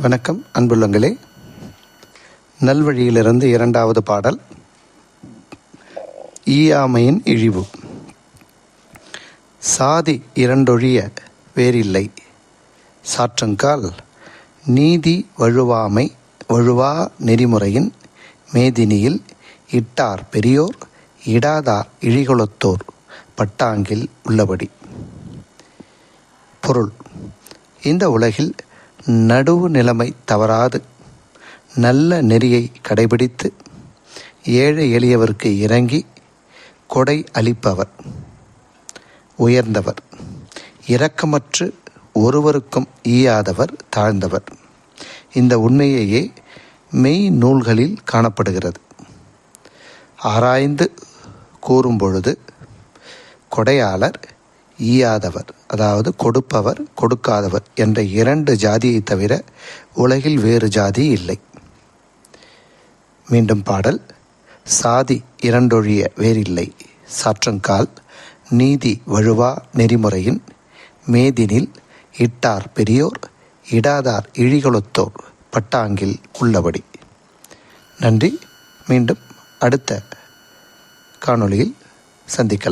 வணக்கம் அன்புள்ளங்களே. நல்வழியிலிருந்து இரண்டாவது பாடல் ஈயாமையின் இழிவு. சாதி இரண்டொழிய வேறில்லை. சாற்றங்கால் நீதி வழுவாமை வழுவா நெறிமுறையின் மேதினியில் இட்டார் பெரியோர் இடாதார் இழிகுலத்தோர் பட்டாங்கில் உள்ளபடி. பொருள் இந்த உலகில் நடுவு நிலைமை தவறாது. நல்ல நெறியை கடைபிடித்து ஏழை எளியவருக்கு இறங்கி கொடை அளிப்பவர் உயர்ந்தவர் இரக்கமற்று ஒருவருக்கும் ஈயாதவர் தாழ்ந்தவர். இந்த உண்மையையே மெய் நூல்களில் காணப்படுகிறது. ஆராய்ந்து கூறும்பொழுது கொடையாளர் ஈயாதவர் அதாவது கொடுப்பவர் கொடுக்காதவர் என்ற இரண்டு ஜாதியை தவிர உலகில் வேறு ஜாதி இல்லை. மீண்டும் பாடல். சாதி இரண்டொழிய வேறில்லை. சாற்றங்கால் நீதி வழுவா நெறிமுறையின் மேதினில் இட்டார் பெரியோர் இடாதார் இழிகுலத்தோர் பட்டாங்கில் உள்ளபடி. நன்றி. மீண்டும் அடுத்த காணொளியில் சந்திக்கலாம்.